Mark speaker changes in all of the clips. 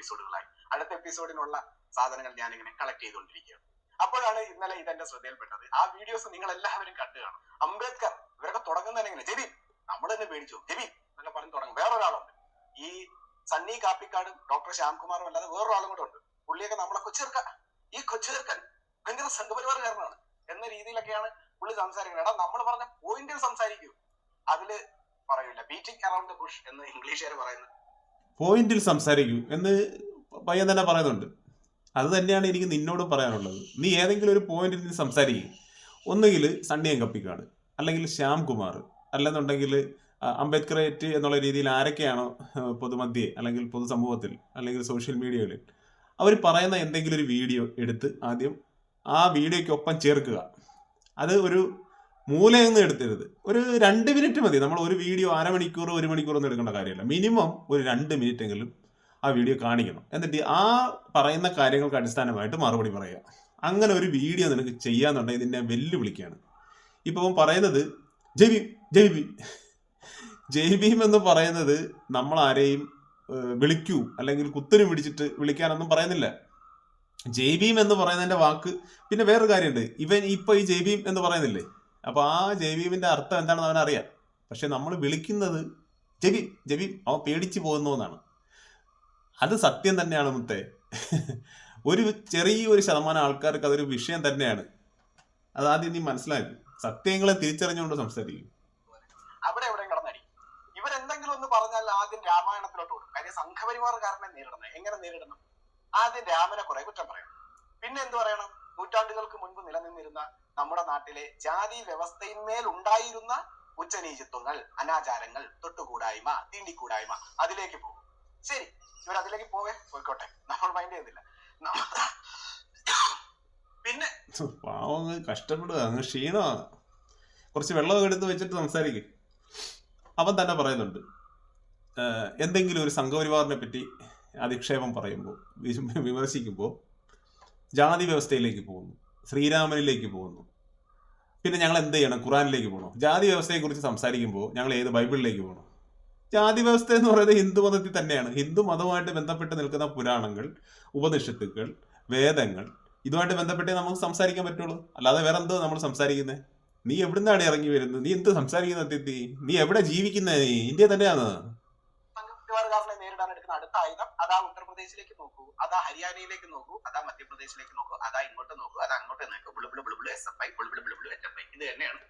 Speaker 1: എപ്പിസോഡുകളായി അടുത്ത എപ്പിസോഡിനുള്ള സാധനങ്ങൾ ഞാൻ ഇങ്ങനെ കളക്ട് ചെയ്തുകൊണ്ടിരിക്കുകയാണ്. അപ്പോഴാണ് ഇന്നലെ ഇതെന്റെ ശ്രദ്ധയിൽപ്പെട്ടത്. ആ വീഡിയോസ് നിങ്ങൾ എല്ലാവരും കണ്ടു കാണും. അംബേദ്കർ ഇവരൊക്കെ തുടങ്ങുന്നതിന് എങ്ങനെ ജെബി നമ്മൾ തന്നെ പേടിച്ചു. ജെബി എന്നൊക്കെ പറഞ്ഞ് തുടങ്ങും. വേറൊരാളുണ്ട്. ഈ സണ്ണി കാപ്പിക്കാടും ഡോക്ടർ ശ്യാംകുമാറും അല്ലാതെ വേറൊരാളും കൂടെ ഉണ്ട്. പുള്ളിയൊക്കെ നമ്മളെ കൊച്ചേർക്ക. ഈ കൊച്ചേർക്കൻ ഭയങ്കര സംഘപരിവാറുകാരനാണ് എന്ന രീതിയിലൊക്കെയാണ് പുള്ളി സംസാരിക്കുന്നത്. എടാ നമ്മൾ പറഞ്ഞ പോയിന്റിൽ സംസാരിക്കൂ. അതിൽ പറയൂല ബീറ്റിംഗ് അറൌണ്ട് ദ ബുഷ് എന്ന് ഇംഗ്ലീഷുകാർ പറയുന്നത്.
Speaker 2: പോയിന്റിൽ സംസാരിക്കൂ എന്ന് പയ്യൻ തന്നെ പറയുന്നുണ്ട്. അത് തന്നെയാണ് എനിക്ക് നിന്നോട് പറയാനുള്ളത്. നീ ഏതെങ്കിലും ഒരു പോയിന്റിൽ നിന്ന് സംസാരിക്കും. ഒന്നുകിൽ സണ്ണി കപ്പിക്കാട് അല്ലെങ്കിൽ ശ്യാം കുമാർ അല്ലെന്നുണ്ടെങ്കിൽ അംബേദ്കറേറ്റ് എന്നുള്ള രീതിയിൽ ആരൊക്കെയാണോ പൊതുമധ്യേ അല്ലെങ്കിൽ പൊതുസമൂഹത്തിൽ അല്ലെങ്കിൽ സോഷ്യൽ മീഡിയകളിൽ അവർ പറയുന്ന എന്തെങ്കിലും ഒരു വീഡിയോ എടുത്ത് ആദ്യം ആ വീഡിയോയ്ക്കൊപ്പം ചേർക്കുക. അത് ഒരു മൂലയൊന്നും എടുത്തരുത്. ഒരു രണ്ട് മിനിറ്റ് മതി. നമ്മൾ ഒരു വീഡിയോ അരമണിക്കൂർ ഒരു മണിക്കൂർ ഒന്നും എടുക്കേണ്ട കാര്യമില്ല. മിനിമം ഒരു രണ്ട് മിനിറ്റ് എങ്കിലും ആ വീഡിയോ കാണിക്കണം. എന്നിട്ട് ആ പറയുന്ന കാര്യങ്ങൾക്ക് അടിസ്ഥാനമായിട്ട് മറുപടി പറയുക. അങ്ങനെ ഒരു വീഡിയോ നിനക്ക് ചെയ്യാന്നുണ്ടെങ്കിൽ നിന്നെ വെല്ലുവിളിക്കുകയാണ്. ഇപ്പോൾ പറയുന്നത് ജയ് ജയ് ഭീം. ജയ് ഭീം എന്ന് പറയുന്നത് നമ്മൾ ആരെയും വിളിക്കൂ അല്ലെങ്കിൽ കുത്തനും പിടിച്ചിട്ട് വിളിക്കാനൊന്നും പറയുന്നില്ല. ജയ് ഭീം എന്ന് പറയുന്നതിന്റെ വാക്ക് പിന്നെ വേറൊരു കാര്യമുണ്ട്. ഇവൻ ഇപ്പൊ ഈ ജയ് ഭീം എന്ന് പറയുന്നില്ലേ? അപ്പൊ ആ ജയ് അർത്ഥം എന്താണെന്ന് അവനറിയാം പക്ഷെ നമ്മൾ വിളിക്കുന്നത് ജബി ജബി അവൻ പേടിച്ചു പോകുന്നു എന്നാണ്. അത് സത്യം തന്നെയാണ് മുത്തേ. ഒരു ചെറിയൊരു ശതമാനം ആൾക്കാർക്ക് അതൊരു വിഷയം തന്നെയാണ്. അതാദ്യം നീ മനസ്സിലാക്കി. സത്യങ്ങളെ തിരിച്ചറിഞ്ഞുകൊണ്ട് സംസാരിക്കും.
Speaker 1: അവിടെ എവിടെ കടന്നടി. ഇവരെന്തെങ്കിലും ഒന്ന് പറഞ്ഞാൽ ആദ്യം രാമായണത്തിലോട്ട് ഓടും. കാര്യം സംഘപരിവാറുകാരനെ നേരിടണം എങ്ങനെ നേരിടണം? ആദ്യം രാമനെ കുറെ കുറ്റം പറയണം. പിന്നെ എന്ത് പറയണം? നൂറ്റാണ്ടുകൾക്ക് മുൻപ് നിലനിന്നിരുന്ന നമ്മുടെ നാട്ടിലെ ജാതി വ്യവസ്ഥയിന്മേൽ ഉണ്ടായിരുന്ന ഉച്ചനീചത്വങ്ങൾ അനാചാരങ്ങൾ തൊട്ടുകൂടായ്മ തീണ്ടിക്കൂടായ്മ. അതിലേക്ക് പോകും. ശരി ഇവർ അതിലേക്ക് പോവേ. പോയിക്കോട്ടെ. നമ്മൾ മൈൻഡ് ചെയ്യുന്നില്ല. പിന്നെ
Speaker 2: പാവങ്ങൾ കഷ്ടപ്പെടുക. അങ്ങ് ക്ഷീണമാണ്. കുറച്ച് വെള്ളമൊക്കെ എടുത്ത് വെച്ചിട്ട് സംസാരിക്കും. അവൻ തന്നെ പറയുന്നുണ്ട്. എന്തെങ്കിലും ഒരു സംഘപരിവാറിനെ പറ്റി അധിക്ഷേപം പറയുമ്പോൾ വിമർശിക്കുമ്പോൾ ജാതി വ്യവസ്ഥയിലേക്ക് പോകുന്നു. ശ്രീരാമനിലേക്ക് പോകുന്നു. പിന്നെ ഞങ്ങൾ എന്ത് ചെയ്യണം? ഖുറാനിലേക്ക് പോകണം ജാതി വ്യവസ്ഥയെക്കുറിച്ച് സംസാരിക്കുമ്പോൾ ഞങ്ങൾ ഏത് ബൈബിളിലേക്ക് പോകണം ജാതി വ്യവസ്ഥ എന്ന് പറയുന്നത് ഹിന്ദു മതത്തിൽ തന്നെയാണ്. ഹിന്ദു മതവുമായിട്ട് ബന്ധപ്പെട്ട് നിൽക്കുന്ന പുരാണങ്ങൾ ഉപനിഷത്തുക്കൾ വേദങ്ങൾ ഇതുമായിട്ട് ബന്ധപ്പെട്ടേ നമുക്ക് സംസാരിക്കാൻ പറ്റുള്ളൂ. അല്ലാതെ വേറെ എന്തോ നമ്മൾ സംസാരിക്കുന്നത് നീ എവിടുന്നാണ് ഇറങ്ങി വരുന്നത്? നീ എന്ത് സംസാരിക്കുന്ന നീ എവിടെ ജീവിക്കുന്നത് ഇന്ത്യ തന്നെയാണ്?
Speaker 1: അടുത്ത അതാ ഉത്തർപ്രദേശിലേക്ക് നോക്കൂ അതാ ഹരിയാനയിലേക്ക് നോക്കൂ അതാ മധ്യപ്രദേശിലേക്ക് നോക്കൂ അതാ ഇങ്ങോട്ട് നോക്കൂ അതാ അങ്ങോട്ട് നോക്കൂ. ബിളു ബിളു ബിളു ബിളു എസ് എഫ് ഐ ബിളു ബിളു ബിളു ബിളു എച്ച് എഫ് ഐ ഇത് തന്നെയാണ്.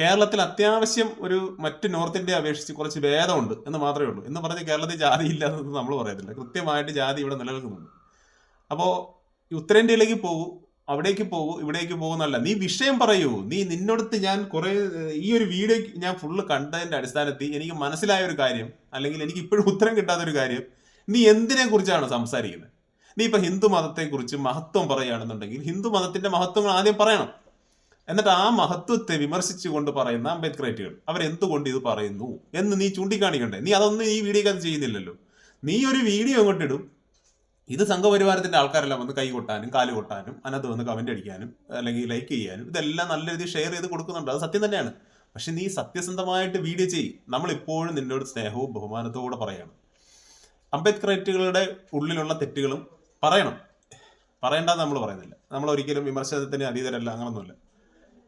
Speaker 2: കേരളത്തിൽ അത്യാവശ്യം ഒരു മറ്റ് നോർത്ത് ഇന്ത്യ അപേക്ഷിച്ച് കുറച്ച് ഭേദമുണ്ട് എന്ന് മാത്രമേ ഉള്ളൂ. എന്ന് പറഞ്ഞ് കേരളത്തിൽ ജാതി ഇല്ല എന്ന് നമ്മൾ പറയത്തില്ല. കൃത്യമായിട്ട് ജാതി ഇവിടെ നിലനിൽക്കുന്നുണ്ട്. അപ്പോൾ ഉത്തരേന്ത്യയിലേക്ക് പോകൂ അവിടേക്ക് പോകൂ ഇവിടേക്ക് പോകുന്നല്ല നീ വിഷയം പറയൂ. നീ നിന്നോടത്ത് ഞാൻ കുറെ ഈ ഒരു വീഡിയോ ഞാൻ ഫുള്ള് കണ്ടതിന്റെ അടിസ്ഥാനത്തിൽ എനിക്ക് മനസ്സിലായ ഒരു കാര്യം അല്ലെങ്കിൽ എനിക്ക് ഇപ്പോഴും ഉത്തരം കിട്ടാത്ത ഒരു കാര്യം നീ എന്തിനെ കുറിച്ചാണ് സംസാരിക്കുന്നത്? നീ ഇപ്പൊ ഹിന്ദു മതത്തെക്കുറിച്ച് മഹത്വം പറയുകയാണെന്നുണ്ടെങ്കിൽ ഹിന്ദു മതത്തിന്റെ മഹത്വങ്ങൾ ആദ്യം പറയണം. എന്നിട്ട് ആ മഹത്വത്തെ വിമർശിച്ചുകൊണ്ട് പറയുന്ന അംബേദ്കറേറ്റുകൾ അവരെന്തുകൊണ്ട് ഇത് പറയുന്നു എന്ന് നീ ചൂണ്ടിക്കാണിക്കണ്ടേ? നീ അതൊന്നും ഈ വീഡിയോക്കകത്ത് ചെയ്യുന്നില്ലല്ലോ. നീ ഒരു വീഡിയോ അങ്ങോട്ടിടും ഇത് സംഘപരിവാരത്തിന്റെ ആൾക്കാരെല്ലാം വന്ന് കൈ കൊട്ടാനും കാൽ കൊട്ടാനും അതിനകത്ത് വന്ന് കമന്റ് അടിക്കാനും അല്ലെങ്കിൽ ലൈക്ക് ചെയ്യാനും ഇതെല്ലാം നല്ല രീതിയിൽ ഷെയർ ചെയ്ത് കൊടുക്കുന്നുണ്ട്. അത് സത്യം തന്നെയാണ്. പക്ഷെ നീ സത്യസന്ധമായിട്ട് വീഡിയോ ചെയ്യും. നമ്മൾ ഇപ്പോഴും നിന്നോട് സ്നേഹവും ബഹുമാനത്തോടെ പറയണം. അംബേദ്കറേറ്റുകളുടെ ഉള്ളിലുള്ള തെറ്റുകളും പറയണം. പറയണ്ടെന്ന് നമ്മൾ പറയുന്നില്ല. നമ്മൾ ഒരിക്കലും വിമർശനത്തിന് അതീതരല്ല അങ്ങനൊന്നുമില്ല.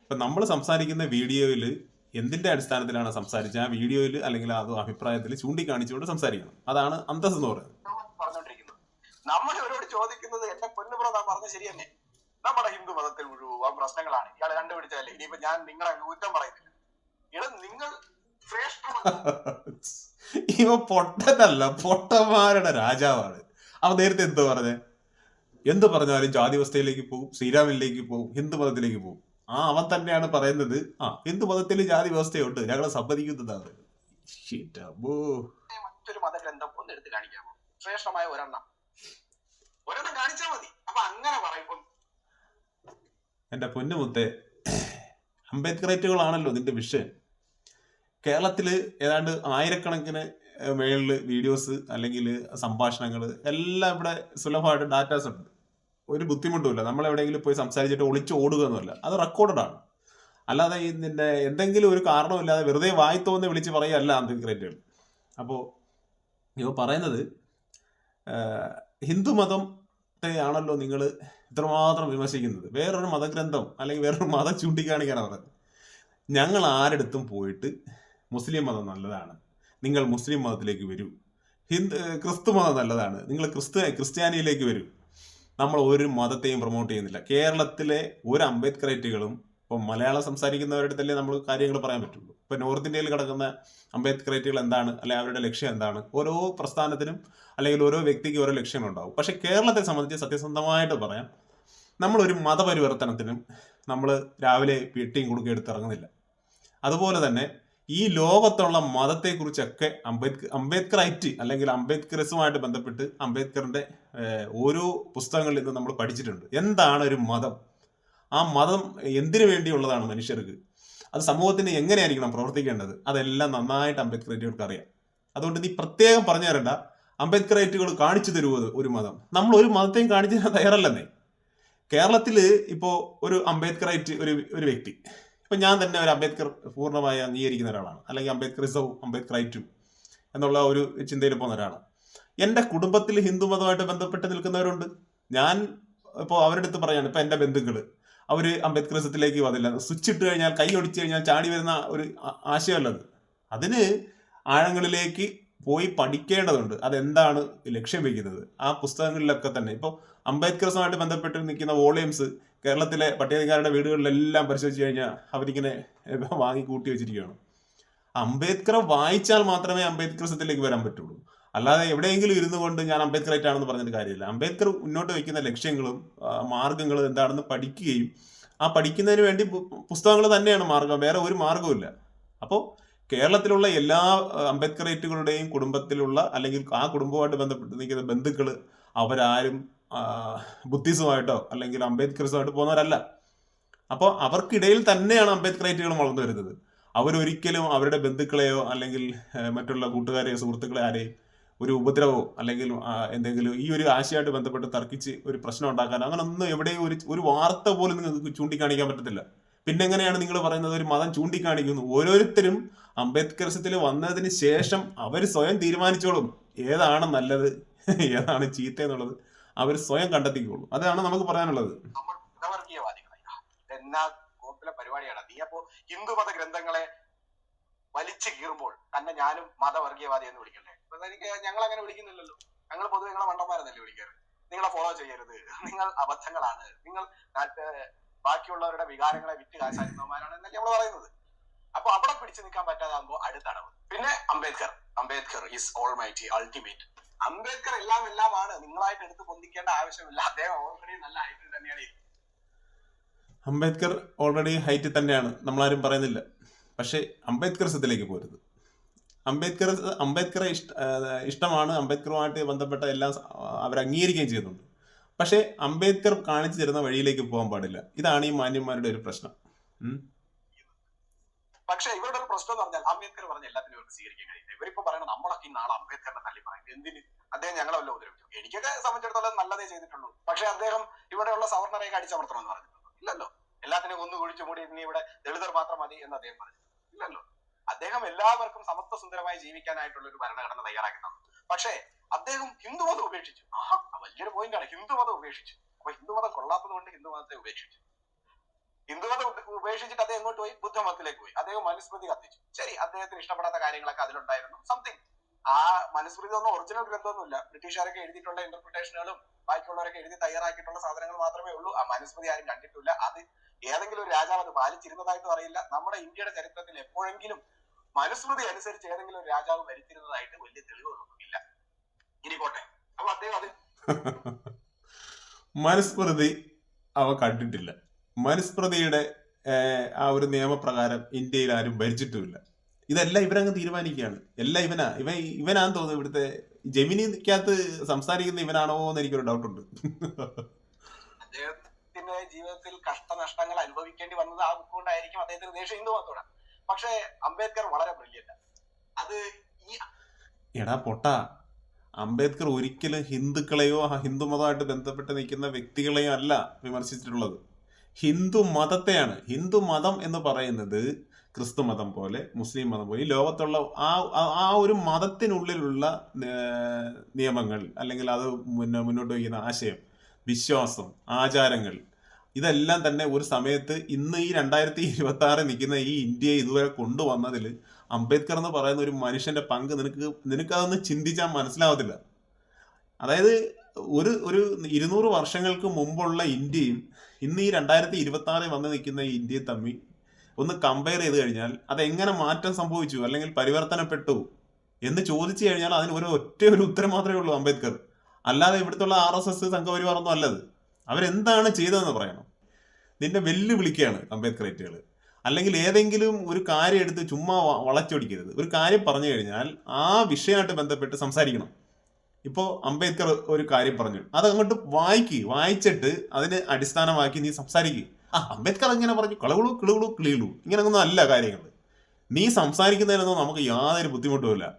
Speaker 2: ഇപ്പം നമ്മൾ സംസാരിക്കുന്ന വീഡിയോയിൽ എന്തിന്റെ അടിസ്ഥാനത്തിലാണ് സംസാരിച്ചത്? ആ വീഡിയോയിൽ അല്ലെങ്കിൽ ആ അഭിപ്രായത്തിൽ ചൂണ്ടിക്കാണിച്ചുകൊണ്ട് സംസാരിക്കണം. അതാണ് അന്തസ് എന്ന് പറയുന്നത്.
Speaker 1: നമ്മൾ ഇവരോട് ചോദിക്കുന്നത് എന്റെ പൊന്നുപ്രതാ പറഞ്ഞ ശരി തന്നെ നമ്മുടെ ഹിന്ദു മതത്തിൽ മുഴുവൻ പ്രശ്നങ്ങളാണ്. ഇയാളെ കണ്ടുപിടിച്ചതല്ലേ? ഇനിയിപ്പോ ഞാൻ നിങ്ങളെ കുറ്റം പറയുന്നില്ല. ഇട നിങ്ങൾ
Speaker 2: ഇവ പൊട്ടനല്ല പൊട്ടന്മാരുടെ രാജാവാണ്. അവ നേരത്തെ എന്തോ പറഞ്ഞേ? എന്ത് പറഞ്ഞാലും ജാതി വ്യവസ്ഥയിലേക്ക് പോകും ശ്രീരാമിലേക്ക് പോകും ഹിന്ദു മതത്തിലേക്ക് പോകും ആ അവൻ തന്നെയാണ് പറയുന്നത്. ആ ഹിന്ദു മതത്തിൽ ജാതി വ്യവസ്ഥയുണ്ട് ഞങ്ങളെ സമ്മതിക്കുന്നതാണ്.
Speaker 1: മറ്റൊരു മതഗ്രന്ഥം ഒന്ന് എടുത്ത് കാണിക്കാമോ? ശ്രേഷ്ഠമായ ഒരെണ്ണം. ഒരെണ്ണം കാണിച്ചാ മതി. അപ്പൊ അങ്ങനെ പറയുമ്പോ
Speaker 2: എന്റെ പൊന്നുമുത്തെ അംബേദ്കറേറ്റുകളാണല്ലോ നിന്റെ വിഷയം. കേരളത്തിൽ ഏതാണ്ട് ആയിരക്കണക്കിന് മേളിൽ വീഡിയോസ് അല്ലെങ്കിൽ സംഭാഷണങ്ങൾ എല്ലാം ഇവിടെ സുലഭമായിട്ട് ഡാറ്റാസ് ഉണ്ട്. ഒരു ബുദ്ധിമുട്ടുമില്ല നമ്മൾ എവിടെയെങ്കിലും പോയി സംസാരിച്ചിട്ട് ഒളിച്ച് ഓടുക എന്നല്ല. അത് റെക്കോർഡഡ് ആണ്. അല്ലാതെ ഇതിന്റെ എന്തെങ്കിലും ഒരു കാരണമില്ലാതെ വെറുതെ വായി തോന്നി വിളിച്ച് പറയുകയല്ല അംബേദ്കറേറ്റുകൾ അപ്പോൾ ഇവ പറയുന്നത് ആഹ്, ഹിന്ദു മതത്തെ ആണല്ലോ നിങ്ങൾ ഇത്രമാത്രം വിമർശിക്കുന്നത്. വേറൊരു മതഗ്രന്ഥം അല്ലെങ്കിൽ വേറൊരു മതം ചൂണ്ടിക്കാണിക്കാനാണ് പറഞ്ഞത്. ഞങ്ങൾ ആരെടുത്തും പോയിട്ട് മുസ്ലിം മതം നല്ലതാണ്. നിങ്ങൾ മുസ്ലിം മതത്തിലേക്ക് വരൂ. ഹിന്ദു ക്രിസ്തു മതം നല്ലതാണ്. നിങ്ങൾ ക്രിസ്തു ക്രിസ്ത്യാനിയിലേക്ക് വരൂ. നമ്മൾ ഒരു മതത്തെയും പ്രൊമോട്ട് ചെയ്യുന്നില്ല. കേരളത്തിലെ ഒരു അംബേദ്കറേറ്റുകളും ഇപ്പം മലയാളം സംസാരിക്കുന്നവരുടെ നമ്മൾ കാര്യങ്ങൾ പറയാൻ പറ്റുള്ളൂ. ഇപ്പം നോർത്ത് ഇന്ത്യയിൽ കിടക്കുന്ന അംബേദ്കറേറ്റുകൾ എന്താണ്? അല്ലെങ്കിൽ അവരുടെ ലക്ഷ്യം എന്താണ്? ഓരോ പ്രസ്ഥാനത്തിനും അല്ലെങ്കിൽ ഓരോ വ്യക്തിക്കും ഓരോ ലക്ഷ്യങ്ങളുണ്ടാവും. പക്ഷെ കേരളത്തെ സംബന്ധിച്ച് സത്യസന്ധമായിട്ട് പറയാം നമ്മളൊരു മതപരിവർത്തനത്തിനും നമ്മൾ രാവിലെ പിട്ടിയും കൊടുക്കുക എടുത്തിറങ്ങുന്നില്ല അതുപോലെ തന്നെ ഈ ലോകത്തുള്ള മതത്തെക്കുറിച്ചൊക്കെ അംബേദ്കർ അംബേദ്കറൈറ്റ് അല്ലെങ്കിൽ അംബേദ്കറിസവുമായിട്ട് ബന്ധപ്പെട്ട് അംബേദ്കറിന്റെ ഓരോ പുസ്തകങ്ങളിൽ നിന്ന് നമ്മൾ പഠിച്ചിട്ടുണ്ട്. എന്താണ് ഒരു മതം? ആ മതം എന്തിനു വേണ്ടിയുള്ളതാണ് മനുഷ്യർക്ക്? അത് സമൂഹത്തിന് എങ്ങനെയായിരിക്കണം പ്രവർത്തിക്കേണ്ടത്? അതെല്ലാം നന്നായിട്ട് അംബേദ്കർ അംബേദ്കറേറ്റുകൾക്ക് അറിയാം. അതുകൊണ്ട് നീ പ്രത്യേകം പറഞ്ഞു തരണ്ട. അംബേദ്കർ അംബേദ്കറേറ്റുകൾ കാണിച്ചു തരുമത് ഒരു മതം? നമ്മൾ ഒരു മതത്തെയും കാണിച്ചു തരാൻ തയ്യാറല്ലെന്നേ. കേരളത്തിൽ ഇപ്പോൾ ഒരു അംബേദ്കറൈറ്റ് ഒരു ഒരു വ്യക്തി. ഇപ്പൊ ഞാൻ തന്നെ ഒരു അംബേദ്കർ പൂർണമായി അംഗീകരിക്കുന്ന ഒരാളാണ്. അല്ലെങ്കിൽ അംബേദ്കറിസവും അംബേദ്കറൈറ്റും എന്നുള്ള ഒരു ചിന്തയിൽ പോകുന്ന ഒരാളാണ്. എന്റെ കുടുംബത്തിൽ ഹിന്ദു മതമായിട്ട് ബന്ധപ്പെട്ട് നിൽക്കുന്നവരുണ്ട്. ഞാൻ ഇപ്പോൾ അവരുടെ അടുത്ത് പറയാണ് ഇപ്പൊ എന്റെ ബന്ധുക്കൾ അവർ അംബേദ്കറിസത്തിലേക്ക് വന്നില്ല. സ്വിച്ച് ഇട്ട് കഴിഞ്ഞാൽ കൈ ഒടിച്ചു കഴിഞ്ഞാൽ ചാടി വരുന്ന ഒരു ആശയമല്ല അത്. അതിന് ആഴങ്ങളിലേക്ക് പോയി പഠിക്കേണ്ടതുണ്ട്. അതെന്താണ് ലക്ഷ്യം വയ്ക്കുന്നത് ആ പുസ്തകങ്ങളിലൊക്കെ തന്നെ. ഇപ്പോൾ അംബേദ്കറിസവുമായിട്ട് ബന്ധപ്പെട്ട് നിൽക്കുന്ന വോളിയംസ് കേരളത്തിലെ പട്ടികക്കാരുടെ വീടുകളിലെല്ലാം പരിശോധിച്ച് കഴിഞ്ഞാൽ അവരിങ്ങനെ വാങ്ങി കൂട്ടി വെച്ചിരിക്കുകയാണ്. അംബേദ്കറെ വായിച്ചാൽ മാത്രമേ അംബേദ്കറിസത്തിലേക്ക് വരാൻ പറ്റുള്ളൂ. അല്ലാതെ എവിടെയെങ്കിലും ഇരുന്നു കൊണ്ട് ഞാൻ അംബേദ്കറേറ്റ് ആണെന്ന് പറഞ്ഞിട്ട് കാര്യമില്ല. അംബേദ്കർ മുന്നോട്ട് വയ്ക്കുന്ന ലക്ഷ്യങ്ങളും മാർഗങ്ങളും എന്താണെന്ന് പഠിക്കുകയും ആ പഠിക്കുന്നതിന് വേണ്ടി പുസ്തകങ്ങൾ തന്നെയാണ് മാർഗം വേറെ ഒരു മാർഗവുമില്ല അപ്പോൾ കേരളത്തിലുള്ള എല്ലാ അംബേദ്കറേറ്റുകളുടെയും കുടുംബത്തിലുള്ള അല്ലെങ്കിൽ ആ കുടുംബവുമായിട്ട് ബന്ധപ്പെട്ട് നിൽക്കുന്ന ബന്ധുക്കൾ അവരാരും ബുദ്ധിസമായിട്ടോ അല്ലെങ്കിൽ അംബേദ്കറിസമായിട്ട് പോകുന്നവരല്ല. അപ്പോൾ അവർക്കിടയിൽ തന്നെയാണ് അംബേദ്കറേറ്റുകൾ വളർന്നു വരുന്നത്. അവരൊരിക്കലും അവരുടെ ബന്ധുക്കളെയോ അല്ലെങ്കിൽ മറ്റുള്ള കൂട്ടുകാരെയോ സുഹൃത്തുക്കളെ ആരെയും ഒരു ഉപദ്രവോ അല്ലെങ്കിൽ എന്തെങ്കിലും ഈ ഒരു ആശയമായിട്ട് ബന്ധപ്പെട്ട് തർക്കിച്ച് ഒരു പ്രശ്നം ഉണ്ടാക്കാൻ അങ്ങനെ ഒന്നും എവിടെയും ഒരു ഒരു വാർത്ത പോലും നിങ്ങൾക്ക് ചൂണ്ടിക്കാണിക്കാൻ പറ്റത്തില്ല. പിന്നെ എങ്ങനെയാണ് നിങ്ങൾ പറയുന്നത്? ഒരു മതം ചൂണ്ടിക്കാണിക്കുന്നു. ഓരോരുത്തരും അംബേദ്കറിസത്തിൽ വന്നതിന് ശേഷം അവർ സ്വയം തീരുമാനിച്ചോളും ഏതാണ് നല്ലത് ഏതാണ് ചീത്ത എന്നുള്ളത് അവർ സ്വയം കണ്ടെത്തിക്കോളും. അതാണ് നമുക്ക് പറയാനുള്ളത്.
Speaker 1: പരിപാടിയാണ്. നീ അപ്പോ ഹിന്ദുമത ഗ്രന്ഥങ്ങളെ വലിച്ചു കീറുമ്പോൾ തന്നെ ഞാനും മതവർഗീയവാദി എന്ന് വിളിക്കണ്ടേ? അപ്പൊ എനിക്ക് ഞങ്ങൾ അങ്ങനെ വിളിക്കുന്നില്ലല്ലോ. ഞങ്ങൾ പൊതുവെ നിങ്ങളെ മണ്ടന്മാരെന്നല്ലേ വിളിക്കാറ്? നിങ്ങളെ ഫോളോ ചെയ്യരുത്. നിങ്ങൾ അബദ്ധങ്ങളാണ്. നിങ്ങൾ ബാക്കിയുള്ളവരുടെ വികാരങ്ങളെ വിറ്റ് കാശാക്കുന്നവന്മാരാണ് എന്നല്ലേ നമ്മൾ പറയുന്നത്. അപ്പൊ അവിടെ പിടിച്ചു നിൽക്കാൻ പറ്റാതാകുമ്പോൾ അടുത്തടവ് പിന്നെ Ambedkar. Ambedkar is almighty ultimate Ambedkar എല്ലാം എല്ലാമാണ്. നിങ്ങളായിട്ട് എടുത്ത് പൊന്തിക്കേണ്ട ആവശ്യമില്ല. അദ്ദേഹം ഓൾറെഡി നല്ല ഹൈറ്റിൽ തന്നെയാണ്
Speaker 2: അംബേദ്കർ ഓൾറെഡി ഹൈറ്റിൽ തന്നെയാണ്. നമ്മളാരും പറയുന്നില്ല. പക്ഷേ അംബേദ്കർ സത്തിലേക്ക് പോരുത്. അംബേദ്കർ അംബേദ്കറെ ഇഷ്ട ഇഷ്ടമാണ്. അംബേദ്കറുമായിട്ട് ബന്ധപ്പെട്ട എല്ലാം അവർ അംഗീകരിക്കുകയും ചെയ്യുന്നുണ്ട്. പക്ഷേ അംബേദ്കർ കാണിച്ചു തരുന്ന വഴിയിലേക്ക് പോകാൻ പാടില്ല. ഇതാണ് ഈ മാന്യന്മാരുടെ ഒരു പ്രശ്നം.
Speaker 1: പക്ഷേ ഇവരുടെ ഒരു പ്രശ്നം എന്ന് പറഞ്ഞാൽ അംബേദ്കർ പറഞ്ഞ എല്ലാത്തിനും ഇവർക്ക് സ്വീകരിക്കാൻ കഴിയില്ല. ഇവരിപ്പോ പറയുന്നത് നമ്മളൊക്കെ നാളെ അംബേദ്കറിനെ തള്ളി പറയും. എന്തിന്? അദ്ദേഹം ഞങ്ങളെ വല്ല ഉപദ്രവിച്ചു? എനിക്കൊക്കെ സംബന്ധിച്ചിടത്തോളം നല്ലതേ ചെയ്തിട്ടുള്ളൂ. പക്ഷെ അദ്ദേഹം ഇവിടെയുള്ള സവർണരെ അടിച്ചമർത്തണം എന്ന് പറഞ്ഞിട്ടുണ്ടോ. ഇല്ലല്ലോ. എല്ലാത്തിനും ഒന്ന് കുഴിച്ചു മൂടി ഇനി ഇവിടെ ദളിതർ മാത്രം മതി എന്ന് അദ്ദേഹം പറഞ്ഞു. ഇല്ലല്ലോ. അദ്ദേഹം എല്ലാവർക്കും സമത്വ സുന്ദരമായി ജീവിക്കാനായിട്ടുള്ള ഒരു ഭരണഘടന തയ്യാറാക്കി തന്നു. പക്ഷേ അദ്ദേഹം ഹിന്ദുമതം ഉപേക്ഷിച്ചു. ആ വലിയൊരു പോയിന്റ് ആണ്. ഹിന്ദുമതം ഉപേക്ഷിച്ചു. അപ്പൊ ഹിന്ദുമതം കൊള്ളാത്തത് കൊണ്ട് ഹിന്ദുമതത്തെ ഉപേക്ഷിച്ചു. ഹിന്ദുമതം ഉപ- ഉപേക്ഷിച്ചിട്ട് അദ്ദേഹം എങ്ങോട്ട് പോയി? ബുദ്ധമതത്തിലേക്ക് പോയി. അദ്ദേഹം മനുസ്മൃതി കത്തിച്ചു. ശരി അദ്ദേഹത്തിന് ഇഷ്ടപ്പെടാത്ത കാര്യങ്ങളൊക്കെ അതിലുണ്ടായിരുന്നു. സംതിങ് ആ മനുസ്മൃതി ഒന്നും ഒറിജിനൽ ഗ്രന്ഥമൊന്നുമില്ല. ബ്രിട്ടീഷുകാരൊക്കെ എഴുതിയിട്ടുള്ള ഇന്റർപ്രിട്ടേഷനുകളും ബാക്കിയുള്ളവരൊക്കെ എഴുതി തയ്യാറാക്കിയിട്ടുള്ള സാധനങ്ങൾ മാത്രമേ ഉള്ളൂ. ആ മനുസ്മൃതി ആരും കണ്ടിട്ടില്ല. അത് ഏതെങ്കിലും ഒരു രാജാവ് അത് പാലിച്ചിരുന്നതായിട്ടും അറിയില്ല. നമ്മുടെ ഇന്ത്യയുടെ ചരിത്രത്തിൽ എപ്പോഴെങ്കിലും മനുസ്മൃതി അനുസരിച്ച് ഏതെങ്കിലും ഒരു രാജാവ് ഭരിച്ചിരുന്നതായിട്ട് വലിയ തെളിവുകളൊന്നും ഇല്ല ഇനി പോട്ടെ. അപ്പൊ അദ്ദേഹം അത്
Speaker 2: മനുസ്മൃതി അവ കണ്ടിട്ടില്ല. മനുസ്മൃതിയുടെ ആ ഒരു നിയമപ്രകാരം ഇന്ത്യയിൽ ആരും ഭരിച്ചിട്ടുമില്ല. ഇതെല്ലാം ഇവരങ്ങ് തീരുമാനിക്കുകയാണ്. എല്ലാം ഇവനാ. ഇവൻ ഇവനാന്ന് തോന്നുന്നു ഇവിടുത്തെ ജമിനിക്കകത്ത് സംസാരിക്കുന്ന ഇവനാണോ എന്ന് എനിക്കൊരു ഡൗട്ട് ഉണ്ട്
Speaker 1: അദ്ദേഹത്തിന്റെ ജീവിതത്തിൽ കഷ്ടനഷ്ടങ്ങൾ അനുഭവിക്കേണ്ടി വന്നത് ആ ബുക്ക് കൊണ്ടായിരിക്കും അദ്ദേഹത്തിന് ദേഷ്യം. ഹിന്ദു മതത്തോടാണ് പക്ഷേ അംബേദ്കർ വളരെ ബ്രില്യന്റ് അത് ഈ
Speaker 2: എടാ പൊട്ട അംബേദ്കർ ഒരിക്കലും ഹിന്ദുക്കളെയോ ഹിന്ദു മതമായിട്ട് ബന്ധപ്പെട്ട് നിൽക്കുന്ന വ്യക്തികളെയോ അല്ല വിമർശിച്ചിട്ടുള്ളത്. ഹിന്ദു മതത്തെയാണ് ഹിന്ദു മതം എന്ന് പറയുന്നത് ക്രിസ്തു മതം പോലെ മുസ്ലിം മതം പോലെ ലോകത്തുള്ള ആ- ആ ഒരു മതത്തിനുള്ളിലുള്ള നിയമങ്ങൾ അല്ലെങ്കിൽ അത് മുന്നോട്ട് വയ്ക്കുന്ന ആശയം വിശ്വാസം ആചാരങ്ങൾ ഇതെല്ലാം തന്നെ ഒരു സമയത്ത് ഇന്ന് ഈ രണ്ടായിരത്തി ഇരുപത്തി ആറിൽ നിൽക്കുന്ന ഈ ഇന്ത്യയെ ഇതുവരെ കൊണ്ടുവന്നതിൽ അംബേദ്കർ എന്ന് പറയുന്ന ഒരു മനുഷ്യന്റെ പങ്ക് നിനക്ക് നിനക്കതൊന്ന് ചിന്തിച്ചാൽ മനസ്സിലാവത്തില്ല. അതായത് ഒരു ഒരു ഇരുന്നൂറ് വർഷങ്ങൾക്ക് മുമ്പുള്ള ഇന്ത്യയും ഇന്ന് ഈ രണ്ടായിരത്തി ഇരുപത്തി ആറിൽ വന്ന് നിൽക്കുന്ന ഈ ഇന്ത്യയെ തമ്മിൽ ഒന്ന് കമ്പയർ ചെയ്ത് കഴിഞ്ഞാൽ അത് എങ്ങനെ മാറ്റം സംഭവിച്ചു അല്ലെങ്കിൽ പരിവർത്തനപ്പെട്ടു എന്ന് ചോദിച്ചു കഴിഞ്ഞാൽ അതിന് ഒരു ഒറ്റ ഒരു ഉത്തരം മാത്രമേ ഉള്ളൂ അംബേദ്കർ. അല്ലാതെ ഇവിടുത്തെ ആർ എസ് എസ് സംഘപരിവാറൊന്നും അല്ലത്. അവരെന്താണ് ചെയ്തതെന്ന് പറയണം. നിന്നെ വെല്ലുവിളിക്കുകയാണ് അംബേദ്കറേറ്റുകൾ അല്ലെങ്കിൽ ഏതെങ്കിലും ഒരു കാര്യം എടുത്ത് ചുമ്മാ വളച്ചൊടിക്കരുത്. ഒരു കാര്യം പറഞ്ഞു കഴിഞ്ഞാൽ ആ വിഷയമായിട്ട് ബന്ധപ്പെട്ട് സംസാരിക്കണം. ഇപ്പോൾ അംബേദ്കർ ഒരു കാര്യം പറഞ്ഞു. അത് അങ്ങോട്ട് വായിക്കുക വായിച്ചിട്ട് അതിനെ അടിസ്ഥാനമാക്കി നീ സംസാരിക്കുക ആ അംബേദ്കർ അങ്ങനെ പറഞ്ഞു. കളകളു കിളുകളു കിളികളു ഇങ്ങനെയൊന്നും അല്ല കാര്യങ്ങൾ. നീ സംസാരിക്കുന്നതിനൊന്നും നമുക്ക് യാതൊരു ബുദ്ധിമുട്ടുമില്ല.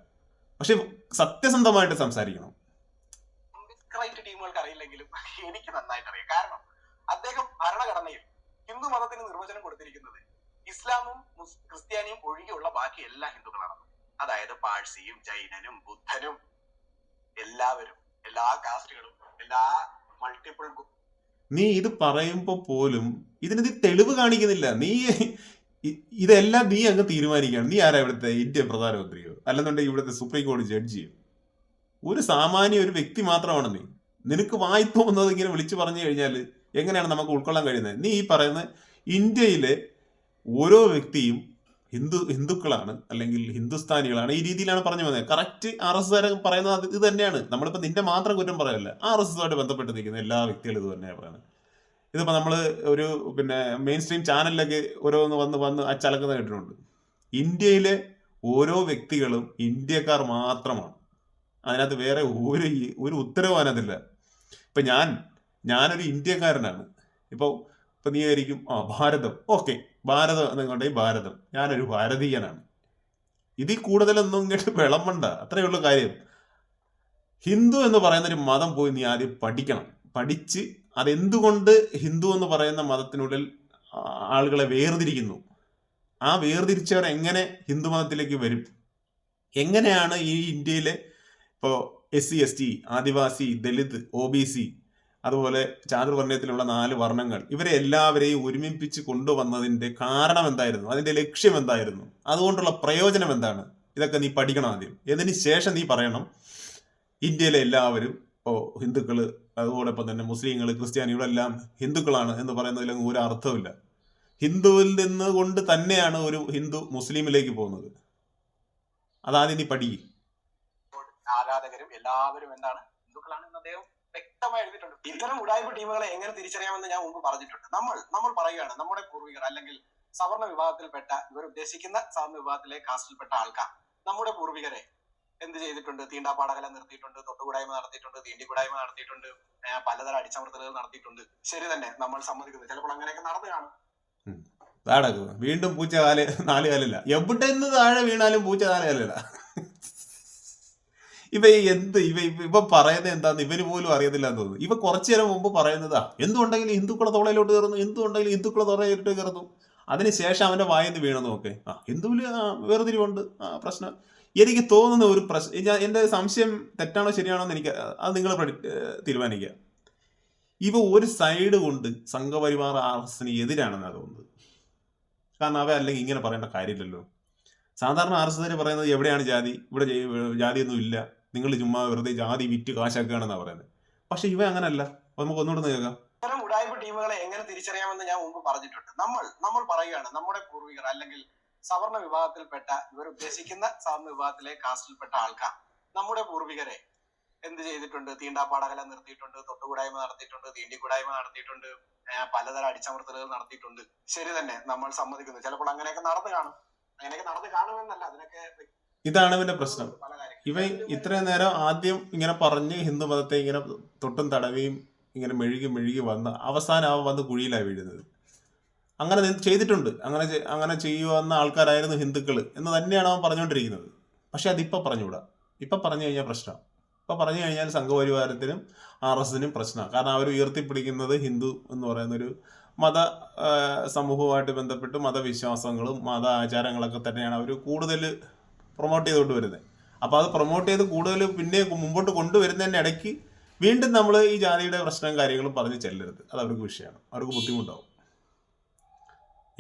Speaker 2: പക്ഷെ സത്യസന്ധമായിട്ട് സംസാരിക്കണം.
Speaker 1: അറിയില്ലെങ്കിലും എനിക്ക് നന്നായിട്ട് അറിയാം കാരണം അദ്ദേഹം ഭരണഘടനയിൽ ഹിന്ദു മതത്തിന് നിർവചനം കൊടുത്തിരിക്കുന്നത് ഇസ്ലാമും ക്രിസ്ത്യാനിയും ഒഴികെയുള്ള ബാക്കി എല്ലാ ഹിന്ദുക്കളാണ്. അതായത് പാഴ്സിയും ജൈനനും ബുദ്ധനും എല്ലാവരും എല്ലാ കാസ്റ്റുകളും എല്ലാ മൾട്ടിപ്പിൾ
Speaker 2: നീ ഇത് പറയുമ്പോ പോലും ഇതിന് നീ തെളിവ് കാണിക്കുന്നില്ല. നീ ഇതെല്ലാം നീ അങ്ങ് തീരുമാനിക്കുകയാണ്. നീ ആരാ ഇവിടുത്തെ ഇന്ത്യൻ പ്രധാനമന്ത്രിയോ? അല്ലെന്നുണ്ടെങ്കിൽ ഇവിടുത്തെ സുപ്രീം കോടതി ജഡ്ജിയോ? ഒരു സാമാന്യ ഒരു വ്യക്തി മാത്രമാണ് നീ? നിനക്ക് വായി തോന്നുന്നത് ഇങ്ങനെ വിളിച്ചു പറഞ്ഞു കഴിഞ്ഞാൽ എങ്ങനെയാണ് നമുക്ക് ഉൾക്കൊള്ളാൻ കഴിയുന്നത്? നീ ഈ പറയുന്ന ഇന്ത്യയിലെ ഓരോ വ്യക്തിയും ഹിന്ദു ഹിന്ദുക്കളാണ് അല്ലെങ്കിൽ ഹിന്ദുസ്ഥാനികളാണ് ഈ രീതിയിലാണ് പറഞ്ഞു വന്നത് കറക്റ്റ് ആർ എസ് എസ് പറയുന്നത് ഇത് തന്നെയാണ്. നമ്മളിപ്പോൾ നിന്റെ മാത്രം കുറ്റം പറയല്ല. ആർ എസ് എസുമായിട്ട് ബന്ധപ്പെട്ട് നിൽക്കുന്ന എല്ലാ വ്യക്തികളും ഇത് തന്നെയാണ് പറയുന്നത്. ഇതിപ്പോൾ നമ്മൾ ഒരു പിന്നെ മെയിൻ സ്ട്രീം ചാനലിലൊക്കെ ഓരോന്ന് വന്ന് വന്ന് അച്ചലക്കുന്ന കേട്ടിട്ടുണ്ട്. ഇന്ത്യയിലെ ഓരോ വ്യക്തികളും ഇന്ത്യക്കാർ മാത്രമാണ്. അതിനകത്ത് വേറെ ഒരു ഒരു ഉത്തരവും അതിനകത്തില്ല. ഇപ്പം ഞാൻ ഞാനൊരു ഇന്ത്യക്കാരനാണ്. ഇപ്പോൾ ഇപ്പം നീ ആയിരിക്കും ആ ഭാരതം. ഓക്കെ ഭാരതം എന്നുണ്ടെങ്കിൽ ഭാരതം. ഞാനൊരു ഭാരതീയനാണ്. ഇതിൽ കൂടുതലൊന്നും ഇങ്ങോട്ട് വിളമ്പണ്ട. അത്രയേ ഉള്ളൂ കാര്യം. ഹിന്ദു എന്ന് പറയുന്ന ഒരു മതം പോയി നീ ആദ്യം പഠിക്കണം. പഠിച്ച് അതെന്തുകൊണ്ട് ഹിന്ദു എന്ന് പറയുന്ന മതത്തിനുള്ളിൽ ആളുകളെ വേർതിരിക്കുന്നു? ആ വേർതിരിച്ചവർ എങ്ങനെ ഹിന്ദു മതത്തിലേക്ക് വരും? എങ്ങനെയാണ് ഈ ഇന്ത്യയിലെ ഇപ്പോൾ S C S T Adivasi Dalit O B C അതുപോലെ ചാതുർവർണയത്തിലുള്ള നാല് വർണങ്ങൾ ഇവരെ എല്ലാവരെയും ഒരുമിപ്പിച്ച് കൊണ്ടുവന്നതിന്റെ കാരണം എന്തായിരുന്നു അതിന്റെ ലക്ഷ്യം എന്തായിരുന്നു അതുകൊണ്ടുള്ള പ്രയോജനം എന്താണ് ഇതൊക്കെ നീ പഠിക്കണം ആദ്യം. ഇതിന് ശേഷം നീ പറയണം. ഇന്ത്യയിലെ എല്ലാവരും ഇപ്പോൾ ഹിന്ദുക്കൾ അതുപോലൊപ്പം തന്നെ മുസ്ലിങ്ങൾ ക്രിസ്ത്യാനികളെല്ലാം ഹിന്ദുക്കളാണ് എന്ന് പറയുന്നതിലൊന്നും ഒരു അർത്ഥമില്ല ഹിന്ദുവിൽ നിന്ന് കൊണ്ട് തന്നെയാണ് ഒരു ഹിന്ദു മുസ്ലിമിലേക്ക് പോകുന്നത്. അതാദ്യം നീ പഠിക്കും.
Speaker 1: ആരാധകരും എല്ലാവരും എന്താണ്? ഹിന്ദുക്കളാണ് എന്ന് അദ്ദേഹം വ്യക്തമായി എഴുതിയിട്ടുണ്ട്. ഇത്തരം ഉടായ്പ ടീമുകളെ എങ്ങനെ തിരിച്ചറിയാമെന്ന് ഞാൻ മുമ്പ് പറഞ്ഞിട്ടുണ്ട്. നമ്മൾ നമ്മൾ പറയുകയാണ് നമ്മുടെ പൂർവികർ അല്ലെങ്കിൽ സവർണ വിഭാഗത്തിൽപ്പെട്ട ഇവർ ഉദ്ദേശിക്കുന്ന സവർണ വിഭാഗത്തിലെ കാസ്റ്റിൽപ്പെട്ട ആൾക്കാർ. നമ്മുടെ പൂർവികരെ എന്ത് ചെയ്തിട്ടുണ്ട്? തീണ്ടാപ്പാടകലം നിർത്തിയിട്ടുണ്ട് തൊട്ടുകൂടായ്മ നടത്തിയിട്ടുണ്ട് തീണ്ടിക്കൂടായ്മ നടത്തിയിട്ടുണ്ട് പലതരം അടിച്ചമർത്തലുകൾ നടത്തിയിട്ടുണ്ട്. ശരി തന്നെ നമ്മൾ സമ്മതിക്കുന്നു. ചിലപ്പോൾ അങ്ങനെയൊക്കെ നടന്നു കാണും.
Speaker 2: വീണ്ടും പൂച്ച കാൽ നാല് കാലല്ല. എവിടെ നിന്ന് താഴെ വീണാലും പൂച്ച നാല് കാലല്ല ഇവ എന്ത്? ഇവ ഇവ- പറയുന്നത് എന്താന്ന് ഇവന് പോലും അറിയത്തില്ല എന്ന് തോന്നുന്നു. ഇവ കുറച്ചു നേരം മുമ്പ് പറയുന്നതാ. എന്തുണ്ടെങ്കിലും ഹിന്ദുക്കളെ തോളയിലോട്ട് കയറുന്നു. എന്തുണ്ടെങ്കിലും ഹിന്ദുക്കളെ തോളയിലോട്ട് കയറുന്നു. അതിനുശേഷം അവന്റെ വായന്ന് വീണെന്ന് നോക്കെ. ആ ഹിന്ദുവിൽ വേർതിരിവുണ്ട്. ആ പ്രശ്നം. എനിക്ക് തോന്നുന്ന ഒരു പ്രശ്നം ഞാൻ എന്റെ സംശയം തെറ്റാണോ ശരിയാണോ എന്ന് എനിക്ക് അത് നിങ്ങൾ തീരുമാനിക്കുക. ഇവ ഒരു സൈഡ് കൊണ്ട് സംഘപരിവാർ ആർ എസിന് എതിരാണെന്നാണ് തോന്നുന്നത്. കാരണം അവ അല്ലെങ്കിൽ ഇങ്ങനെ പറയേണ്ട കാര്യമില്ലല്ലോ. സാധാരണ ആർ എസ് പറയുന്നത് എവിടെയാണ് ജാതി? ഇവിടെ ജാതിയൊന്നും ഇല്ല. നിങ്ങൾ ചുമ്മാ വെറുതെ ജാതി വിറ്റ് കാശാക്കുകയാണെന്നാണ് പറയുന്നത്. പക്ഷെ ഇവ അങ്ങനല്ല. നമുക്ക് ഒന്നുകൂടെ ഒന്ന് കേൾക്കാം.
Speaker 1: ഇത്തരം ഉടായ്പ ടീമുകളെ എങ്ങനെ തിരിച്ചറിയാമെന്ന് ഞാൻ മുമ്പ് പറഞ്ഞിട്ടുണ്ട്. നമ്മൾ നമ്മൾ പറയുകയാണ് നമ്മുടെ പൂർവികർ അല്ലെങ്കിൽ സവർണ വിഭാഗത്തിൽപ്പെട്ട ഇവർ ഉദ്ദേശിക്കുന്ന സവർണ വിഭാഗത്തിലെ കാസ്റ്റിൽപ്പെട്ട ആൾക്കാർ. നമ്മുടെ പൂർവികരെ എന്ത് ചെയ്തിട്ടുണ്ട്? തീണ്ടാപ്പാടകല നിർത്തിയിട്ടുണ്ട് തൊട്ടുകൂടായ്മ നടത്തിയിട്ടുണ്ട് തീണ്ടിക്കൂടായ്മ നടത്തിയിട്ടുണ്ട് പലതരം അടിച്ചമർത്തലുകൾ നടത്തിയിട്ടുണ്ട്. ശരി തന്നെ നമ്മൾ സമ്മതിക്കുന്നു. ചിലപ്പോൾ അങ്ങനെയൊക്കെ നടന്നു കാണും. അങ്ങനെയൊക്കെ നടന്നു കാണുമെന്നല്ല അതിനൊക്കെ
Speaker 2: ഇതാണ് ഇവന്റെ പ്രശ്നം. ഇവ ഇത്രയും നേരം ആദ്യം ഇങ്ങനെ പറഞ്ഞ് ഹിന്ദു മതത്തെ ഇങ്ങനെ തൊട്ടും തടവിയും ഇങ്ങനെ മെഴുകി മെഴുകി വന്ന് അവസാനം അവൻ വന്ന് കുഴിയിലാണ് വീഴുന്നത്. അങ്ങനെ ചെയ്തിട്ടുണ്ട്. അങ്ങനെ അങ്ങനെ ചെയ്യുവന്ന ആൾക്കാരായിരുന്നു ഹിന്ദുക്കൾ എന്ന് തന്നെയാണ് അവൻ പറഞ്ഞുകൊണ്ടിരിക്കുന്നത്. പക്ഷെ അതിപ്പോൾ പറഞ്ഞുകൂടാ. ഇപ്പം പറഞ്ഞു കഴിഞ്ഞാൽ പ്രശ്നം. ഇപ്പം പറഞ്ഞു കഴിഞ്ഞാൽ സംഘപരിവാരത്തിനും ആർ എസിനും പ്രശ്നമാണ്. കാരണം അവർ ഉയർത്തിപ്പിടിക്കുന്നത് ഹിന്ദു എന്ന് പറയുന്ന ഒരു മത സമൂഹവുമായിട്ട് ബന്ധപ്പെട്ട് മതവിശ്വാസങ്ങളും മത ആചാരങ്ങളൊക്കെ തന്നെയാണ് അവർ കൂടുതൽ പ്രൊമോട്ട് ചെയ്തുകൊണ്ട് വരുന്നത് അപ്പോൾ അത് പ്രൊമോട്ട് ചെയ്ത് കൂടുതൽ പിന്നെ മുമ്പോട്ട് കൊണ്ടുവരുന്നതിന്റെ ഇടയ്ക്ക് വീണ്ടും നമ്മൾ ഈ ജാതിയുടെ പ്രശ്നവും കാര്യങ്ങളും പറഞ്ഞ് ചെല്ലരുത്. അത് അവർക്ക് വിഷയമാണ്. അവർക്ക് ബുദ്ധിമുട്ടാവും.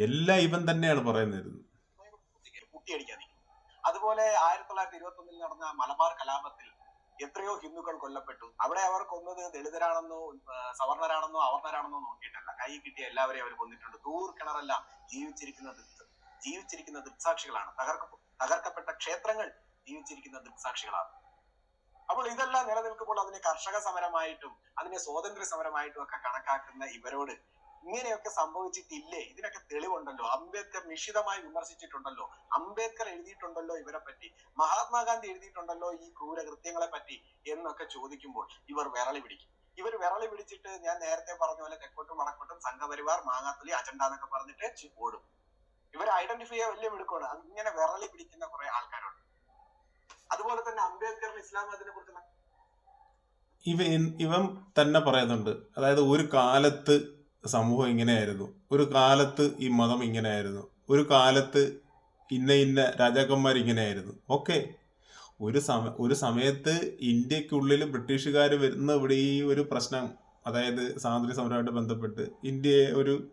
Speaker 2: എല്ലാം ഇവൻ തന്നെയാണ് പറയുന്നത്
Speaker 1: അതുപോലെ ആയിരത്തി തൊള്ളായിരത്തി ഇരുപത്തി ഒന്നിൽ നടന്ന മലബാർ കലാപത്തിൽ എത്രയോ ഹിന്ദുക്കൾ കൊല്ലപ്പെട്ടു. അവിടെ അവർ കൊന്നത് ദളിതരാണെന്നോ സവർണരാണെന്നോ അവർണരാണെന്നോ നോക്കിയിട്ടല്ല. കൈ കിട്ടിയ എല്ലാവരെയും അവർ കൊന്നിട്ടുണ്ട്. ദൂർ കിണറല്ല ജീവിച്ചിരിക്കുന്ന ജീവിച്ചിരിക്കുന്ന ദൃക്സാക്ഷികളാണ്. തകർക്ക തകർക്കപ്പെട്ട ക്ഷേത്രങ്ങൾ ജീവിച്ചിരിക്കുന്ന ദൃക്സാക്ഷികളാണ്. അപ്പോൾ ഇതെല്ലാം നിലനിൽക്കുമ്പോൾ അതിനെ കർഷക സമരമായിട്ടും അതിനെ സ്വാതന്ത്ര്യ സമരമായിട്ടും ഒക്കെ കണക്കാക്കുന്ന ഇവരോട് ഇങ്ങനെയൊക്കെ സംഭവിച്ചിട്ടില്ലേ? ഇതിനൊക്കെ തെളിവുണ്ടല്ലോ. അംബേദ്കർ നിശിതമായി വിമർശിച്ചിട്ടുണ്ടല്ലോ. അംബേദ്കർ എഴുതിയിട്ടുണ്ടല്ലോ ഇവരെ പറ്റി മഹാത്മാഗാന്ധി എഴുതിയിട്ടുണ്ടല്ലോ ഈ ക്രൂരകൃത്യങ്ങളെ പറ്റി എന്നൊക്കെ ചോദിക്കുമ്പോൾ ഇവർ വിരളി പിടിക്കും. ഇവർ വിരളി പിടിച്ചിട്ട് ഞാൻ നേരത്തെ പറഞ്ഞ പോലെ തെക്കോട്ടും വടക്കോട്ടും സംഘപരിവാർ മാങ്ങാത്തുലി അജണ്ട എന്നൊക്കെ പറഞ്ഞിട്ട് ഓടും. ഇവർ ഐഡന്റിഫൈ ചെയ്യാൻ വലിയ മിടുക്കമാണ്. അങ്ങനെ വിരളി പിടിക്കുന്ന കുറെ ആൾക്കാരുണ്ട്. അതുപോലെ തന്നെ അംബേദ്കറിന് ഇസ്ലാം മതത്തിനെ കുറിച്ചുള്ള
Speaker 2: ഇവ ഇവൻ തന്നെ പറയുന്നുണ്ട്. അതായത് ഒരു കാലത്ത് സമൂഹം ഇങ്ങനെയായിരുന്നു. ഒരു കാലത്ത് ഈ മതം ഇങ്ങനെയായിരുന്നു. ഒരു കാലത്ത് ഇന്ന ഇന്ന രാജാക്കന്മാർ ഇങ്ങനെയായിരുന്നു. ഓക്കെ. ഒരു സമ ഒരു സമയത്ത് ഇന്ത്യക്കുള്ളിൽ ബ്രിട്ടീഷുകാർ വരുന്ന ഇവിടെ ഈ ഒരു പ്രശ്നം അതായത് സ്വാതന്ത്ര്യ സമരമായിട്ട് ബന്ധപ്പെട്ട് ഇന്ത്യയെ ഒരു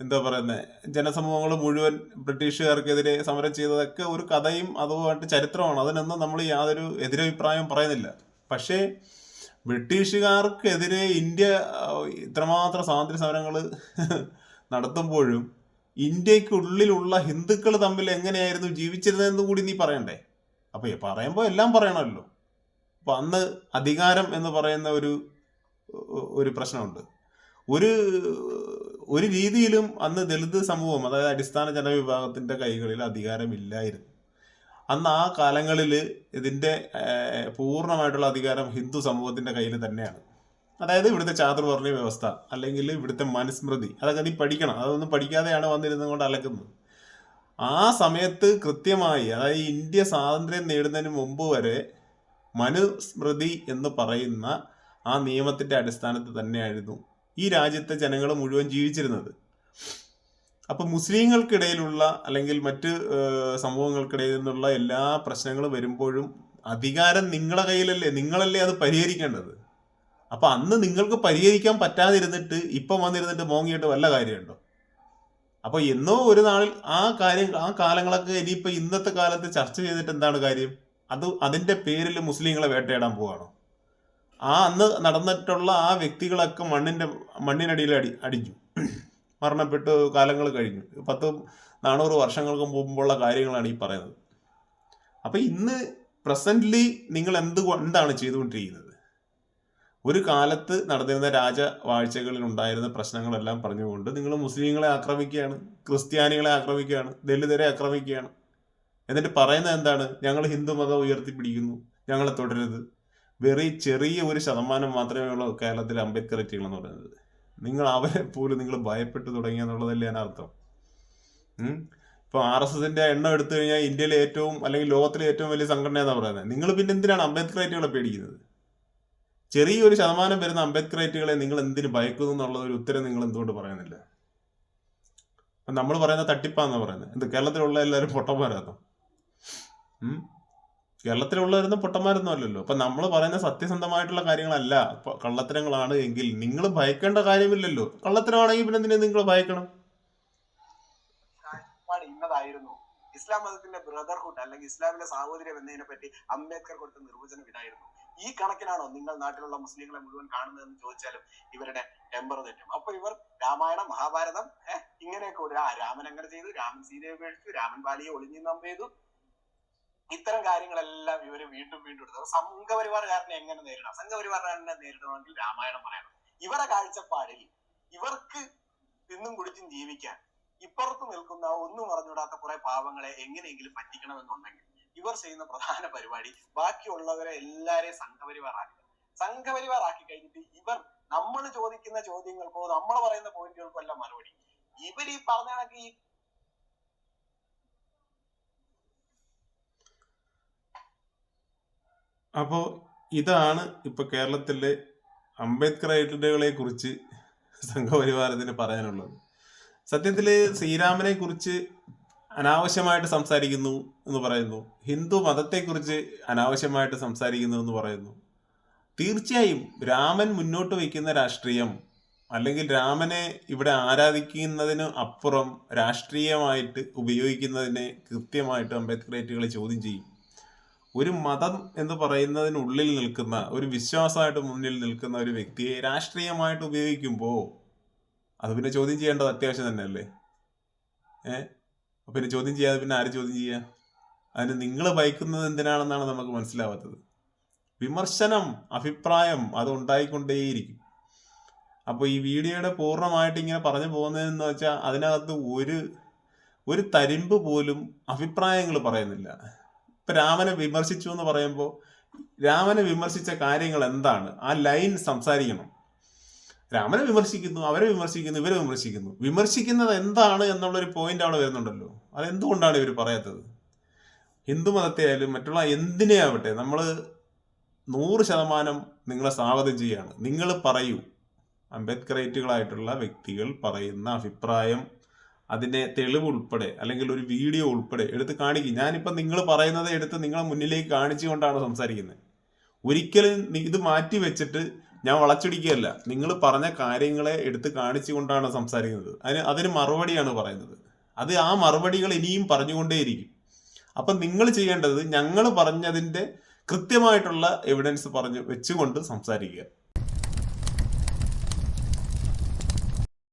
Speaker 2: എന്താ പറയുന്നത് ജനസമൂഹങ്ങൾ മുഴുവൻ ബ്രിട്ടീഷുകാർക്കെതിരെ സമരം ചെയ്തതൊക്കെ ഒരു കഥയും അതുമായിട്ട് ചരിത്രമാണ്. അതിനൊന്നും നമ്മൾ യാതൊരു എതിരഭിപ്രായം പറയുന്നില്ല. പക്ഷേ ബ്രിട്ടീഷുകാർക്കെതിരെ ഇന്ത്യ ഇത്രമാത്രം സ്വാതന്ത്ര്യ സമരങ്ങൾ നടത്തുമ്പോഴും ഇന്ത്യക്കുള്ളിലുള്ള ഹിന്ദുക്കൾ തമ്മിൽ എങ്ങനെയായിരുന്നു ജീവിച്ചിരുന്നതെന്ന് കൂടി നീ പറയണ്ടേ? അപ്പോൾ പറയുമ്പോൾ എല്ലാം പറയണമല്ലോ. അപ്പൊ അന്ന് അധികാരം എന്ന് പറയുന്ന ഒരു ഒരു പ്രശ്നമുണ്ട്. ഒരു ഒരു രീതിയിലും അന്ന് ദളിത് സമൂഹം അതായത് അടിസ്ഥാന ജനവിഭാഗത്തിന്റെ കൈകളിൽ അധികാരമില്ലായിരുന്നു. അന്ന് ആ കാലങ്ങളിൽ ഇതിന്റെ പൂർണമായിട്ടുള്ള അധികാരം ഹിന്ദു സമൂഹത്തിന്റെ കയ്യിൽ തന്നെയാണ്. അതായത് ഇവിടുത്തെ ചാതുർവർണ വ്യവസ്ഥ അല്ലെങ്കിൽ ഇവിടുത്തെ മനുസ്മൃതി അതൊക്കെ നീ പഠിക്കണം. അതൊന്നും പഠിക്കാതെയാണ് വന്നിരുന്നത് കൊണ്ട് അലക്കുന്നത്. ആ സമയത്ത് കൃത്യമായി അതായത് ഇന്ത്യ സ്വാതന്ത്ര്യം നേടുന്നതിന് മുമ്പ് വരെ മനുസ്മൃതി എന്ന് പറയുന്ന ആ നിയമത്തിന്റെ അടിസ്ഥാനത്തിൽ തന്നെയായിരുന്നു ഈ രാജ്യത്തെ ജനങ്ങൾ മുഴുവൻ ജീവിച്ചിരുന്നത്. അപ്പൊ മുസ്ലിങ്ങൾക്കിടയിലുള്ള അല്ലെങ്കിൽ മറ്റ് സംഭവങ്ങൾക്കിടയിൽ നിന്നുള്ള എല്ലാ പ്രശ്നങ്ങളും വരുമ്പോഴും അധികാരം നിങ്ങളുടെ കയ്യിലല്ലേ നിങ്ങളല്ലേ അത് പരിഹരിക്കേണ്ടത്? അപ്പൊ അന്ന് നിങ്ങൾക്ക് പരിഹരിക്കാൻ പറ്റാതിരുന്നിട്ട് ഇപ്പം വന്നിരുന്നിട്ട് മോങ്ങിയിട്ട് വല്ല കാര്യമുണ്ടോ? അപ്പൊ എന്നോ ഒരു നാളിൽ ആ കാര്യം ആ കാലങ്ങളൊക്കെ ഇനിയിപ്പോ ഇന്നത്തെ കാലത്ത് ചർച്ച ചെയ്തിട്ട് എന്താണ് കാര്യം? അത് അതിന്റെ പേരിൽ മുസ്ലിങ്ങളെ വേട്ടയാടാൻ പോവാണോ? ആ അന്ന് നടന്നിട്ടുള്ള ആ വ്യക്തികളൊക്കെ മണ്ണിന്റെ മണ്ണിനടിയിൽ അടി അടിഞ്ഞു. മരണപ്പെട്ട് കാലങ്ങൾ കഴിഞ്ഞു. പത്ത് നാനൂറ് വർഷങ്ങൾക്ക് മുമ്പുള്ള കാര്യങ്ങളാണ് ഈ പറയുന്നത്. അപ്പം ഇന്ന് പ്രസന്റ്ലി നിങ്ങൾ എന്ത് എന്താണ് ചെയ്തുകൊണ്ടിരിക്കുന്നത്? ഒരു കാലത്ത് നടന്നിരുന്ന രാജവാഴ്ചകളിൽ ഉണ്ടായിരുന്ന പ്രശ്നങ്ങളെല്ലാം പറഞ്ഞുകൊണ്ട് നിങ്ങൾ മുസ്ലിങ്ങളെ ആക്രമിക്കുകയാണ് ക്രിസ്ത്യാനികളെ ആക്രമിക്കുകയാണ് ദലിതരെ ആക്രമിക്കുകയാണ്. എന്നിട്ട് പറയുന്നത് എന്താണ്? ഞങ്ങൾ ഹിന്ദു മതം ഉയർത്തിപ്പിടിക്കുന്നു ഞങ്ങളെ തുടരരുത് വെറി ചെറിയ ഒരു ശതമാനം മാത്രമേ ഉള്ളൂ കേരളത്തിലെ അംബേദ്കർ എന്ന് പറയുന്നത്. നിങ്ങൾ അവരെ പോലും നിങ്ങൾ ഭയപ്പെട്ടു തുടങ്ങി എന്നുള്ളതല്ലേ അർത്ഥം? ഇപ്പൊ ആർ എസ് എസിന്റെ എണ്ണം എടുത്തു കഴിഞ്ഞാൽ ഇന്ത്യയിലെ ഏറ്റവും അല്ലെങ്കിൽ ലോകത്തിലെ ഏറ്റവും വലിയ സംഘടന എന്നാ പറയുന്നത്. നിങ്ങൾ പിന്നെ എന്തിനാണ് അംബേദ്കർ അംബേദ്കറേറ്റുകളെ പേടിക്കുന്നത്? ചെറിയൊരു ശതമാനം വരുന്ന അംബേദ്കർ അംബേദ്കറേറ്റുകളെ നിങ്ങൾ എന്തിനു ഭയക്കുന്നു എന്നുള്ള ഒരു ഉത്തരം നിങ്ങൾ എന്തുകൊണ്ട് പറയുന്നില്ല? നമ്മൾ പറയുന്ന തട്ടിപ്പാന്നാ പറയുന്നത്. എന്ത് കേരളത്തിലുള്ള എല്ലാവരും പൊട്ടന്മാരാണോ? കേരളത്തിലുള്ളവരൊന്നും പൊട്ടന്മാരൊന്നും അല്ലല്ലോ. അപ്പൊ നമ്മൾ പറയുന്ന സത്യസന്ധമായിട്ടുള്ള കാര്യങ്ങളല്ല. കള്ളത്തരങ്ങളാണ് എങ്കിൽ നിങ്ങൾ ഭയക്കേണ്ട കാര്യമില്ലല്ലോ. കള്ളത്തരമാണെങ്കിൽ പിന്നെ എന്തിനാ നിങ്ങൾ ഭയക്കണം?
Speaker 1: ഇസ്ലാം മതത്തിന്റെ ബ്രദർഹുഡ് അല്ലെങ്കിൽ ഇസ്ലാമിന്റെ സാഹോദര്യം എന്നതിനെ പറ്റി അംബേദ്കർ കൊടുത്ത നിർവചനം ഇതായിരുന്നു. ഈ കണക്കിനാണോ നിങ്ങൾ നാട്ടിലുള്ള മുസ്ലിങ്ങളെ മുഴുവൻ കാണുന്നതെന്ന് ചോദിച്ചാലും ഇവരുടെ ടെമ്പർ തെറ്റും. അപ്പൊ ഇവർ രാമായണം മഹാഭാരതം ഇങ്ങനെയൊക്കെ ആ രാമൻ അങ്ങനെ ചെയ്തു രാമൻ സീതയെ ഉപേക്ഷിച്ചു രാമൻ ബാലിയെ ഒളിഞ്ഞു നമ്പ് ചെയ്തു ഇത്തരം കാര്യങ്ങളെല്ലാം ഇവർ വീണ്ടും വീണ്ടും എടുത്തു. സംഘപരിവാറുകാരനെ എങ്ങനെ നേരിടാം സംഘപരിവാറുകാരനെ നേരിടണമെങ്കിൽ രാമായണം പറയണം. ഇവരുടെ കാഴ്ചപ്പാടിൽ ഇവർക്ക് തിന്നും കുടിച്ചും ജീവിക്കാൻ ഇപ്പുറത്ത് നിൽക്കുന്ന ഒന്നും അറിഞ്ഞൂടാത്ത കുറെ പാവങ്ങളെ എങ്ങനെയെങ്കിലും പറ്റിക്കണമെന്നുണ്ടെങ്കിൽ ഇവർ ചെയ്യുന്ന പ്രധാന പരിപാടി ബാക്കിയുള്ളവരെ എല്ലാരെയും സംഘപരിവാറാക്കുക. സംഘപരിവാറാക്കി കഴിഞ്ഞിട്ട് ഇവർ നമ്മൾ ചോദിക്കുന്ന ചോദ്യങ്ങൾക്കോ നമ്മൾ പറയുന്ന പോയിന്റുകൾക്കോ എല്ലാം മറുപടി. ഇവർ ഈ പറഞ്ഞ കണക്ക് ഈ
Speaker 2: അപ്പോൾ ഇതാണ് ഇപ്പൊ കേരളത്തിലെ അംബേദ്കർ ഐഡന്റുകളെ കുറിച്ച് സംഘപരിവാരത്തിന് പറയാനുള്ളത്. സത്യത്തിൽ ശ്രീരാമനെ കുറിച്ച് അനാവശ്യമായിട്ട് സംസാരിക്കുന്നു എന്ന് പറയുന്നു. ഹിന്ദു മതത്തെക്കുറിച്ച് അനാവശ്യമായിട്ട് സംസാരിക്കുന്നു എന്ന് പറയുന്നു. തീർച്ചയായും രാമൻ മുന്നോട്ട് വയ്ക്കുന്ന രാഷ്ട്രീയം അല്ലെങ്കിൽ രാമനെ ഇവിടെ ആരാധിക്കുന്നതിന് അപ്പുറം രാഷ്ട്രീയമായിട്ട് ഉപയോഗിക്കുന്നതിനെ കൃത്യമായിട്ട് അംബേദ്കറേറ്റുകൾ ചോദ്യം ചെയ്യും. ഒരു മതം എന്ന് പറയുന്നതിനുള്ളിൽ നിൽക്കുന്ന ഒരു വിശ്വാസമായിട്ട് മുന്നിൽ നിൽക്കുന്ന ഒരു വ്യക്തിയെ രാഷ്ട്രീയമായിട്ട് ഉപയോഗിക്കുമ്പോൾ അത് പിന്നെ ചോദ്യം ചെയ്യേണ്ടത് അത്യാവശ്യം തന്നെയല്ലേ? ഏ? പിന്നെ ചോദ്യം ചെയ്യാതെ പിന്നെ ആര് ചോദ്യം ചെയ്യുക അതിന് നിങ്ങൾ ഭയക്കുന്നത് എന്തിനാണെന്നാണ് നമുക്ക് മനസ്സിലാവാത്തത്. വിമർശനം അഭിപ്രായം അത് ഉണ്ടായിക്കൊണ്ടേയിരിക്കും. അപ്പോൾ ഈ വീഡിയോയുടെ പൂർണമായിട്ട് ഇങ്ങനെ പറഞ്ഞു പോകുന്നതെന്ന് വെച്ചാൽ അതിനകത്ത് ഒരു ഒരു തരിമ്പ് പോലും അഭിപ്രായങ്ങൾ പറയുന്നില്ല. ഇപ്പൊ രാമനെ വിമർശിച്ചു എന്ന് പറയുമ്പോൾ രാമനെ വിമർശിച്ച കാര്യങ്ങൾ എന്താണ്? ആ ലൈൻ സംസാരിക്കണം. രാമനെ വിമർശിക്കുന്നു അവരെ വിമർശിക്കുന്നു ഇവരെ വിമർശിക്കുന്നു. വിമർശിക്കുന്നത് എന്താണ് എന്നുള്ളൊരു പോയിന്റ് അവിടെ വരുന്നുണ്ടല്ലോ. അതെന്തുകൊണ്ടാണ് ഇവർ പറയാത്തത്? ഹിന്ദു മതത്തെ ആയാലും മറ്റുള്ള എന്തിനെ ആവട്ടെ നമ്മൾ നൂറ് ശതമാനം നിങ്ങളെ സ്വാഗതം ചെയ്യുകയാണ് നിങ്ങൾ പറയൂ. അംബേദ്കറേറ്റുകളായിട്ടുള്ള വ്യക്തികൾ പറയുന്ന അഭിപ്രായം അതിന്റെ തെളിവ് ഉൾപ്പെടെ അല്ലെങ്കിൽ ഒരു വീഡിയോ ഉൾപ്പെടെ എടുത്ത് കാണിക്കും. ഞാനിപ്പോൾ നിങ്ങൾ പറയുന്നത് എടുത്ത് നിങ്ങളെ മുന്നിലേക്ക് കാണിച്ചുകൊണ്ടാണ് സംസാരിക്കുന്നത്. ഒരിക്കലും ഇത് മാറ്റി വെച്ചിട്ട് ഞാൻ വളച്ചൊടിക്കുകയല്ല. നിങ്ങൾ പറഞ്ഞ കാര്യങ്ങളെ എടുത്ത് കാണിച്ചുകൊണ്ടാണ് സംസാരിക്കുന്നത്. അതിന് അതിന് മറുപടിയാണ് പറയുന്നത്. അത് ആ മറുപടികൾ ഇനിയും പറഞ്ഞുകൊണ്ടേയിരിക്കും. അപ്പം നിങ്ങൾ ചെയ്യേണ്ടത് ഞങ്ങൾ പറഞ്ഞതിന്റെ കൃത്യമായിട്ടുള്ള എവിഡൻസ് പറഞ്ഞു വെച്ചുകൊണ്ട് സംസാരിക്കുക.